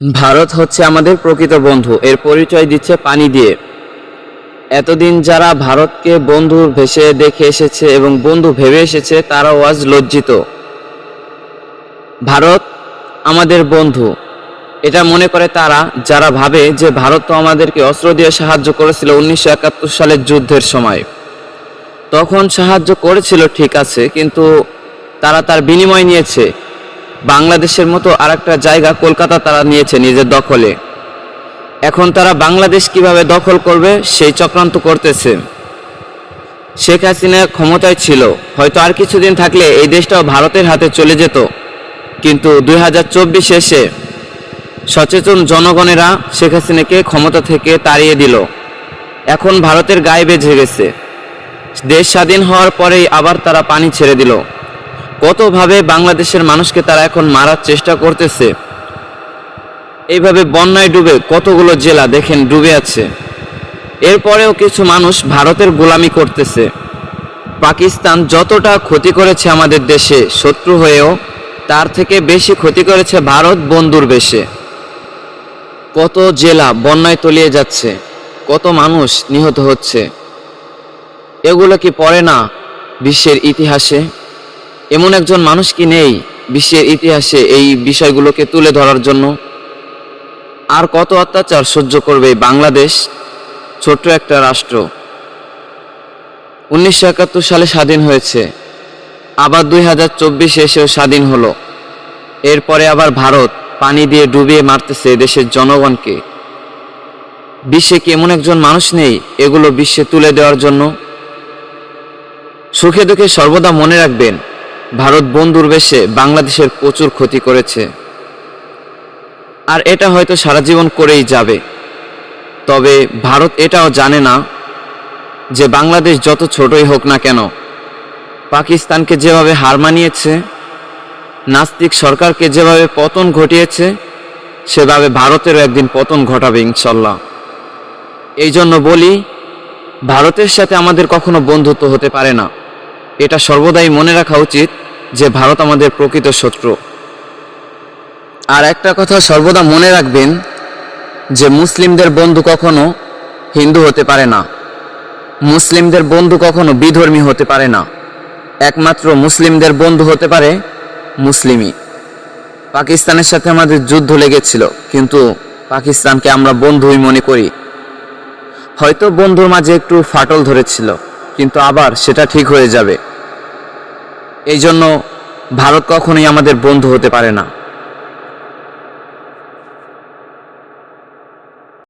ভারত হচ্ছে আমাদের প্রকৃত বন্ধু। এর পরিচয় দিচ্ছে পানি দিয়ে। এতদিন যারা ভারতকে বন্ধু ভেসে দেখে এসেছে এবং বন্ধু ভেবে এসেছে, তারাও আজ লজ্জিত। ভারত আমাদের বন্ধু। এটা মনে করে তারা, যারা ভাবে যে ভারত তো আমাদেরকে অস্ত্র দিয়ে সাহায্য করেছিল উনিশশো একাত্তর সালের যুদ্ধের সময়। তখন সাহায্য করেছিল, ঠিক আছে, কিন্তু তারা তার বিনিময় নিয়েছে। বাংলাদেশের মতো আরেকটা জায়গা কলকাতা তারা নিয়েছে নিজের দখলে। এখন তারা বাংলাদেশ কীভাবে দখল করবে সেই চক্রান্ত করতেছে। শেখ হাসিনা ক্ষমতায় ছিল, হয়তো আর কিছুদিন থাকলে এই দেশটাও ভারতের হাতে চলে যেত। কিন্তু দুই হাজার চব্বিশ এসে সচেতন জনগণেরা শেখ হাসিনাকে ক্ষমতা থেকে তাড়িয়ে দিল। এখন ভারতের গায়ে বেঁধে গেছে। দেশ স্বাধীন হওয়ার পরেই আবার তারা পানি ছেড়ে দিল। কতভাবে বাংলাদেশের মানুষকে তারা এখন মারার চেষ্টা করতেছে? এইভাবে বন্যায় ডুবে কতগুলো জেলা দেখেন ডুবে আছে। এরপরেও কিছু মানুষ ভারতের গোলামি করতেছে। পাকিস্তান যতটা ক্ষতি করেছে আমাদের দেশে, শত্রু হয়েও তার থেকে বেশি ক্ষতি করেছে ভারত বন্ধুর বেশে। কত জেলা বন্যায় তলিয়ে যাচ্ছে, কত মানুষ নিহত হচ্ছে। এগুলো কি পড়ে না বিশ্বের ইতিহাসে? এমন একজন মানুষ কি নেই বিশ্বের ইতিহাসে এই বিষয়গুলোকে তুলে ধরার জন্য? আর কত অত্যাচার সহ্য করবে বাংলাদেশ? ছোট্ট একটা রাষ্ট্র। উনিশশো একাত্তর সালে স্বাধীন হয়েছে। আবার দুই হাজার চব্বিশে এসেও স্বাধীন হলো। এরপরে আবার ভারত পানি দিয়ে ডুবিয়ে মারতেছে দেশের জনগণকে। বিশ্বে কি এমন একজন মানুষ নেই এগুলো বিশ্বে তুলে দেওয়ার জন্য? সুখে দুঃখে সর্বদা মনে রাখবেন ভারত বন্ধুর বেশে বাংলাদেশের প্রচুর ক্ষতি করেছে। আর এটা হয়তো সারা জীবন করেই যাবে। তবে ভারত এটাও জানে না যে বাংলাদেশ যত ছোটই হোক না কেন, পাকিস্তানকে যেভাবে হার মানিয়েছে, নাস্তিক সরকারকে যেভাবে পতন ঘটিয়েছে, সেভাবে ভারতেরও একদিন পতন ঘটাবে ইনশাল্লাহ। এই জন্য বলি, ভারতের সাথে আমাদের কখনো বন্ধুত্ব হতে পারে না। এটা সর্বদাই মনে রাখা উচিত যে ভারত আমাদের প্রকৃত শত্রু। আর একটা কথা সর্বদা মনে রাখবেন যে মুসলিমদের বন্ধু কখনো হিন্দু হতে পারে না। মুসলিমদের বন্ধু কখনো বিধর্মী হতে পারে না। একমাত্র মুসলিমদের বন্ধু হতে পারে মুসলিমই। পাকিস্তানের সাথে আমাদের যুদ্ধ লেগেছিল, কিন্তু পাকিস্তানকে আমরা বন্ধুই মনে করি। হয়তো বন্ধুর মাঝে একটু ফাটল ধরেছিল। কিন্তু আবার সেটা ঠিক হয়ে যাবে। এই জন্য ভারত কখনোই আমাদের বন্ধু হতে পারে না।